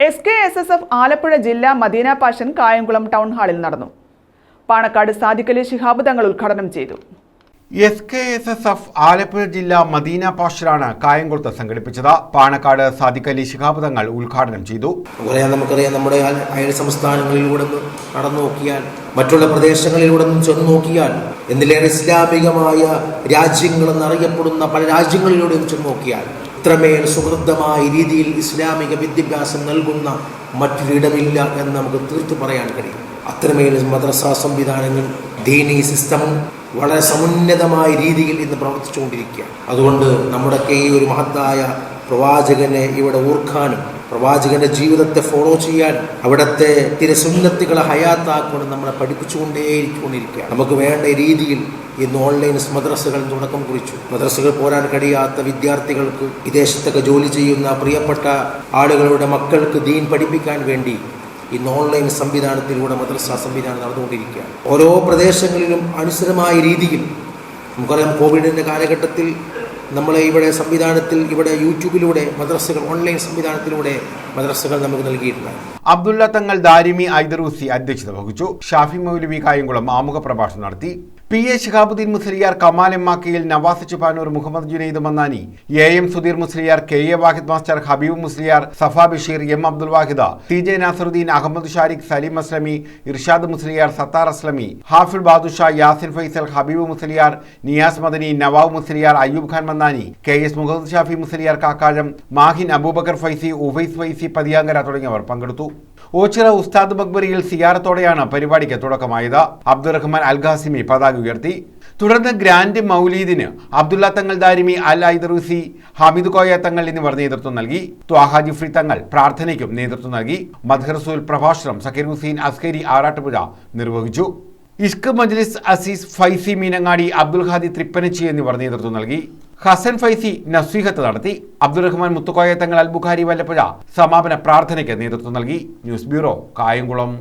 S K S S F Alappuzha ജില്ലാ Madina passion Kayamkulam town ഹാളിൽ നടന്നു. പാണക്കാട് സാദിഖലി ശിഹാബ് തങ്ങൾ ഉദ്ഘാടനം ചെയ്തു. S K S S F Alappuzha ജില്ലാ മദീന പാഷനാണ് കായംകുളത്ത് സംഘടിപ്പിച്ചത്. പാണക്കാട് സാദിഖ് അലി ശിഹാബ് തങ്ങൾ ഉദ്ഘാടനം ചെയ്തു. നമുക്കറിയാം നമുക്കറിയാം നമ്മുടെ അയൽ- സംസ്ഥാനങ്ങളിലൂടെ നടന്നു നോക്കിയാൽ മറ്റുള്ള പ്രദേശങ്ങളിലൂടെ ചെന്ന് നോക്കിയാൽ എന്തിലേറെ ഇസ്ലാമികമായ രാജ്യങ്ങളെന്നറിയപ്പെടുന്ന പല രാജ്യങ്ങളിലൂടെ ചെന്ന് നോക്കിയാൽ ഇത്രമേൽ സുഹൃദ്ധമായ രീതിയിൽ ഇസ്ലാമിക വിദ്യാഭ്യാസം നൽകുന്ന മറ്റൊരിടമില്ല എന്ന് നമുക്ക് തീർത്തു പറയാൻ കഴിയും. അത്രമേൽ മദ്രസ സംവിധാനങ്ങൾ ദീനീ സിസ്റ്റമും വളരെ സമുന്നതമായ രീതിയിൽ ഇന്ന് പ്രവർത്തിച്ചുകൊണ്ടിരിക്കുക അതുകൊണ്ട് നമ്മുടെ ഈ ഒരു മഹത്തായ പ്രവാചകനെ ഇവിടെ ഓർക്കാനും പ്രവാചകന്റെ ജീവിതത്തെ ഫോളോ ചെയ്യാൻ അവിടുത്തെ തിരസുന്നത്തുകളെ ഹയാത്താക്കൊണ്ട് നമ്മളെ പഠിപ്പിച്ചുകൊണ്ടേയിരിക്കൊണ്ടിരിക്കുകയാണ് നമുക്ക് വേണ്ട രീതിയിൽ ഇന്ന് ഓൺലൈൻ മദ്രസകൾ തുടക്കം കുറിച്ചു. മദ്രസകൾ പോരാൻ കഴിയാത്ത വിദ്യാർത്ഥികൾക്ക് വിദേശത്തൊക്കെ ജോലി ചെയ്യുന്ന പ്രിയപ്പെട്ട ആളുകളുടെ മക്കൾക്ക് ദീൻ പഠിപ്പിക്കാൻ വേണ്ടി ഇന്ന് ഓൺലൈൻ സംവിധാനത്തിലൂടെ മദ്രസ സംവിധാനം നടന്നുകൊണ്ടിരിക്കുകയാണ്. ഓരോ പ്രദേശങ്ങളിലും അനുസരമായ രീതിയിൽ നമുക്കറിയാം കോവിഡിന്റെ കാലഘട്ടത്തിൽ നമ്മളെ ഇവിടെ സംവിധാനത്തിൽ ഇവിടെ യൂട്യൂബിലൂടെ മദ്രസകൾ ഓൺലൈൻ സംവിധാനത്തിലൂടെ മദ്രസകൾ നമുക്ക് നൽകിയിട്ടുണ്ട്. അബ്ദുള്ള തങ്ങൾ ദാരിമി ഐദറൂസി അധ്യക്ഷത വഹിച്ചു. ഷാഫി മൗലവി കായംകുളം ആമുഖ പ്രഭാഷണം നടത്തി. P A Shihabuddin Musliyar Kamal Emmakkayil Navas Chuppanoor Muhammad Junaid Mannani A M Sudheer Musliyar K A Wahid master Habeeb Musliyar Safa Basheer M Abdul Wahida T J Nasaruddin Ahammed Shariq Saleem Aslami Irshad Musliyar Sathar Aslami Hafiz Badusha Yasin Faisal Habeeb Musliyar Niyas Madani Nawab Musliyar Ayyub Khan Mannani K S Muhammad Shafi Musliyar Kakkazham Mahin Abubakar Faizy Ufais Faizy Pathiyankara തുടങ്ങിയവർ പങ്കെടുത്തു. ഓച്ചിറ ഉസ്താദ് മക്ബറിയിൽ സിയാറത്തോടെയാണ് പരിപാടിക്ക് തുടക്കമായത്. Abdurahman Al Qasimi പതാക ഉയർത്തി. തുടർന്ന് grand മൗലീദിന് Abdullah തങ്ങൾ ദാരിമി അൽ ഐദറൂസി ഹമീദ് കോയ തങ്ങൾ എന്നിവർ നേതൃത്വം നൽകി. ത്വാഹ ജിഫ്രി തങ്ങൾ പ്രാർത്ഥനയ്ക്കും നേതൃത്വം നൽകി. മദ്ഹർസൂൽ പ്രഭാഷണം സക്കീർ ഹുസൈൻ അസ്കരി ആറാട്ടുപുഴ നിർവഹിച്ചു. ഇഷ്ക് മജ്ലിസ് അസീസ് ഫൈസി മീനങ്ങാടി അബ്ദുൽ ഹാദി തൃപ്പനച്ചി എന്നിവർ നേതൃത്വം നൽകി. ഹസൻ ഫൈസി നസീഹത്ത് നടത്തി. അബ്ദുറഹ്മാൻ മുത്തുക്കോയ തങ്ങൾ അൽബുഖാരി വല്ലപ്പുഴ സമാപന പ്രാർത്ഥനയ്ക്ക് നേതൃത്വം നൽകി. News bureau Kayamkulam.